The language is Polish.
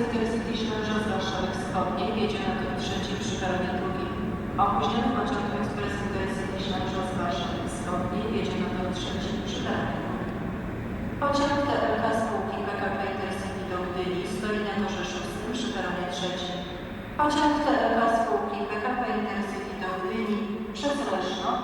Intercity Ślęża z Warszawy Wschodniej jedzie na tor trzecim przy peronie drugim. Opóźniony pociąg ekspres Intercity Ślęża z Warszawy Wschodniej jedzie na tor trzecim przy peronie drugim. Pociąg TLK spółki PKP Intercity do Gdyni stoi na torze szóstym przy peronie trzecim. Pociąg TLK spółki PKP Intercity do Gdyni przez rejon